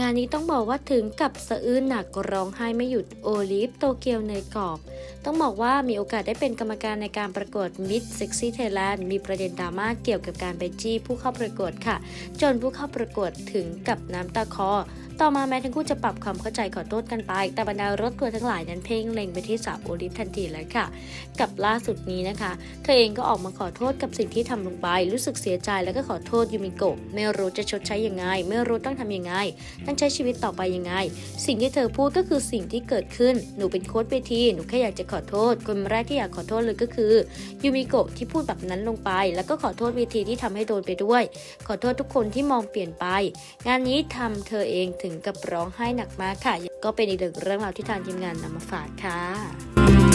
งานนี้ต้องบอกว่าถึงกับสะอื้นหนักร้องไห้ไม่หยุดโอลิฟโตเกียวเนยกรอบ ต้องบอกว่ามีโอกาสได้เป็นกรรมการในการประกวด Miss Sexy Thailand มีประเด็นดราม่าเกี่ยวกับการไปจี้ผู้เข้าประกวดค่ะ จนผู้เข้าประกวดถึงกับน้ำตาคอ ต่อมาแม้ทั้งคู่จะปรับความเข้าใจขอโทษกันไป แต่บรรดารถทัวร์ทั้งหลายนั้นเพ่งเล็งไปที่สาวโอลิฟทันทีเลยค่ะ กับล่าสุดนี้นะคะ เธอเองก็ออกมาขอโทษกับสิ่งที่ทำลงไป รู้สึกเสียใจแล้วก็ขอโทษยูมิโกะไม่รู้จะชดใช้ยังไง ไม่รู้ต้องทำยังไงต้องใช้ชีวิตต่อไปยังไง สิ่งที่เธอพูดก็คือสิ่งที่เกิดขึ้นหนูเป็นโค้ชเวทีหนูแค่อยากจะขอโทษ คนแรกที่อยากขอโทษเลยก็คือยูมิโกะที่พูดแบบนั้นลงไป แล้วก็ขอโทษเวทีที่ทำให้โดนไปด้วย ขอโทษทุกคนที่มองเปลี่ยนไป งานนี้ทำเธอเองถึงกับร้องไห้หนักมากค่ะ ก็เป็นอีกหนึ่งเรื่องราวที่ทางทีมงานนำมาฝากค่ะ